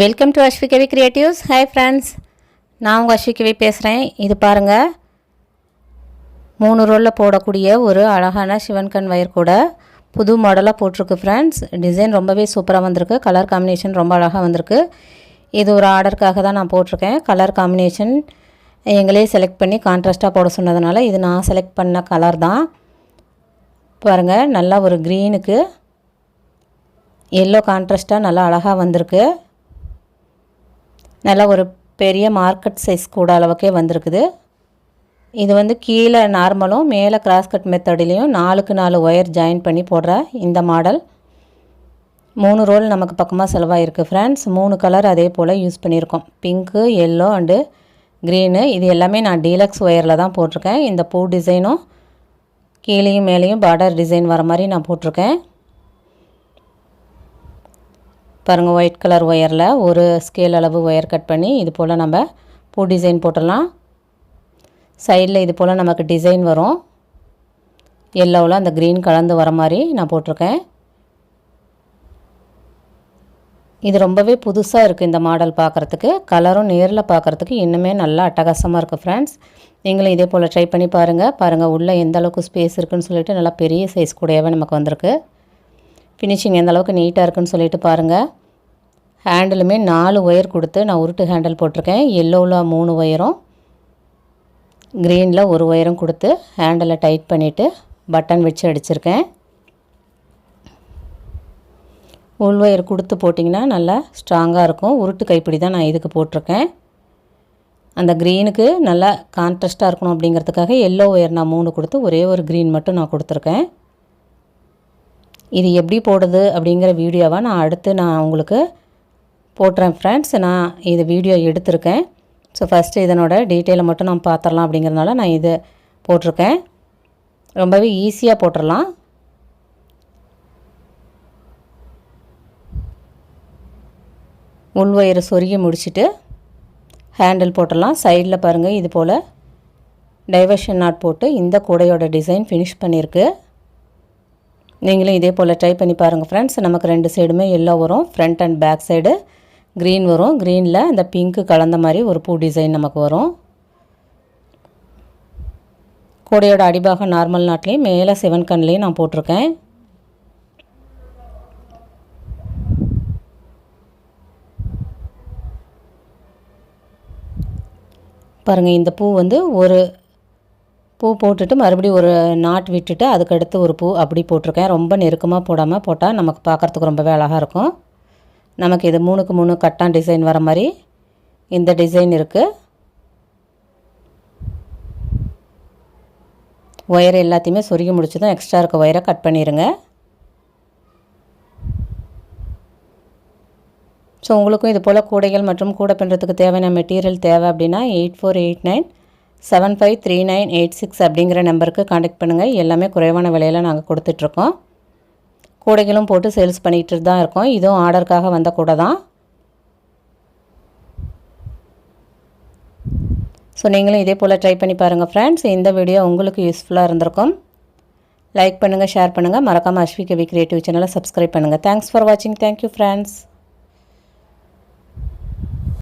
Welcome to Aswikavi creatives hi friends நான் உங்கள் அஸ்விகவி பேசுகிறேன் இது பாருங்கள் மூணு ரோலில் போடக்கூடிய ஒரு அழகான சிவன்கண் வயர் கூட புது மாடலாக போட்டிருக்கு ஃப்ரெண்ட்ஸ் டிசைன் ரொம்பவே சூப்பராக வந்திருக்கு. கலர் காம்பினேஷன் ரொம்ப அழகாக வந்திருக்கு. இது ஒரு ஆர்டருக்காக தான் நான் போட்டிருக்கேன். கலர் காம்பினேஷன் எங்களே செலக்ட் பண்ணி கான்ட்ராஸ்ட்டாக போட சொன்னதுனால இது நான் செலக்ட் பண்ண கலர் தான். பாருங்கள் நல்லா ஒரு க்ரீனுக்கு எல்லோ கான்ட்ராஸ்ட்டாக நல்லா அழகாக வந்திருக்கு. நல்லா ஒரு பெரிய மார்க்கெட் சைஸ் கூட அளவுக்கே வந்திருக்குது. இது வந்து கீழே நார்மலும் மேலே கிராஸ் கட் நாலுக்கு நாலு ஒயர் ஜாயின் பண்ணி போடுற இந்த மாடல் மூணு ரோல் நமக்கு பக்கமாக செலவாகிருக்கு ஃப்ரெண்ட்ஸ் மூணு கலர் அதே போல் யூஸ் பண்ணியிருக்கோம். பிங்க்கு எல்லோ அண்டு க்ரீனு இது எல்லாமே நான் டீலக்ஸ் ஒயரில் தான் போட்டிருக்கேன். இந்த பூ டிசைனும் கீழேயும் மேலேயும் பார்டர் டிசைன் வர மாதிரி நான் போட்டிருக்கேன். பாருங்கள் ஒயிட் கலர் ஒயரில் ஒரு ஸ்கேல் அளவு ஒயர் கட் பண்ணி இது போல் நம்ம பூ டிசைன் போட்டுடலாம். சைடில் இது போல் நமக்கு டிசைன் வரும். எல்லோவில் அந்த க்ரீன் கலந்து வர மாதிரி நான் போட்டிருக்கேன். இது ரொம்பவே புதுசாக இருக்குது இந்த மாடல் பார்க்குறதுக்கு. கலரும் நேரில் பார்க்குறதுக்கு இன்னுமே நல்லா அட்டகாசமாக இருக்குது ஃப்ரெண்ட்ஸ் நீங்களும் இதே போல் ட்ரை பண்ணி பாருங்கள் பாருங்கள் உள்ளே எந்த அளவுக்கு ஸ்பேஸ் இருக்குதுன்னு சொல்லிட்டு நல்லா பெரிய சைஸ் கூடயாவே நமக்கு வந்திருக்கு. ஃபினிஷிங் எந்த அளவுக்கு நீட்டாக இருக்குன்னு சொல்லிட்டு பாருங்கள் ஹேண்டிலுமே நாலு ஒயர் கொடுத்து நான் உருட்டு ஹேண்டில் போட்டிருக்கேன். எல்லோவில் மூணு ஒயரும் க்ரீனில் ஒரு ஒயரும் கொடுத்து ஹேண்டிலை டைட் பண்ணிவிட்டு பட்டன் வச்சு அடிச்சிருக்கேன். உள் ஒயர் கொடுத்து போட்டிங்கன்னா நல்லா ஸ்ட்ராங்காக இருக்கும். உருட்டு கைப்பிடி தான் நான் இதுக்கு போட்டிருக்கேன். அந்த க்ரீனுக்கு நல்லா கான்ட்ராஸ்ட்டாக இருக்கணும் அப்படிங்கிறதுக்காக எல்லோ ஒயர் நான் மூணு கொடுத்து ஒரே ஒரு க்ரீன் மட்டும் நான் கொடுத்துருக்கேன். இது எப்படி போடுது அப்படிங்கிற வீடியோவாக நான் அடுத்து நான் உங்களுக்கு போட்டுறேன் ஃப்ரெண்ட்ஸ் நான் இது வீடியோ எடுத்திருக்கேன். ஸோ ஃபஸ்ட்டு இதனோட டீட்டெயிலை மட்டும் நான் பார்த்துடலாம் அப்படிங்கிறதுனால நான் இது போட்டிருக்கேன். ரொம்பவே ஈஸியாக போட்டுடலாம் உள்வயிறு சொருகி முடிச்சுட்டு ஹேண்டில் போட்டுடலாம் சைடில் பாருங்கள் இது போல் டைவர்ஷன் நாட் போட்டு இந்த கூடையோட டிசைன் ஃபினிஷ் பண்ணியிருக்கு. நீங்களும் இதே போல் ட்ரை பண்ணி பாருங்கள் ஃப்ரெண்ட்ஸ் நமக்கு ரெண்டு சைடுமே எல்லோ வரும். Front and back side green வரும். க்ரீனில் இந்த பிங்க்கு கலந்த மாதிரி ஒரு பூ டிசைன் நமக்கு வரும். கூடையோட அடிபாகம் நார்மல் நாட்லேயும் மேலே சிவன் கண்லேயும் நான் போட்டிருக்கேன். பாருங்கள் இந்த பூ வந்து ஒரு பூ போட்டுட்டு மறுபடியும் ஒரு நாட் விட்டுட்டு அதுக்கடுத்து ஒரு பூ அப்படி போட்டிருக்கேன். ரொம்ப நெருக்கமாக போடாமல் போட்டால் நமக்கு பார்க்குறதுக்கு ரொம்பவே அழகாக இருக்கும். நமக்கு இது மூணுக்கு மூணு கட்டான் டிசைன் வர மாதிரி இந்த டிசைன் இருக்குது ஒயர் எல்லாத்தையுமே சொருகி முடிச்சதும் எக்ஸ்ட்ரா இருக்க. ஒயரை கட் பண்ணிடுங்க ஸோ உங்களுக்கும் இது போல் கூடைகள் மற்றும் கூடை பண்ணுறதுக்கு தேவையான மெட்டீரியல் தேவை அப்படின்னா eight four eight nine seven five three nine eight six அப்படிங்கிற நம்பருக்கு காண்டாக்ட் பண்ணுங்கள் எல்லாமே குறைவான விலையில் நாங்கள் கொடுத்துட்ருக்கோம் கூடைகளும் போட்டு சேல்ஸ் பண்ணிகிட்டு தான் இருக்கோம். இதுவும் ஆர்டருக்காக வந்த கூடை தான். ஸோ நீங்களும் இதே போல் ட்ரை பண்ணி பாருங்கள் ஃப்ரெண்ட்ஸ் இந்த வீடியோ உங்களுக்கு யூஸ்ஃபுல்லாக இருந்திருக்கும். லைக் பண்ணுங்கள் ஷேர் பண்ணுங்கள் மறக்காமல் அஸ்விகவி கிரியேட்டிவ் சேனலை சப்ஸ்கிரைப் பண்ணுங்கள் தேங்க்ஸ் ஃபார் வாட்சிங் தேங்க்யூ ஃப்ரெண்ட்ஸ்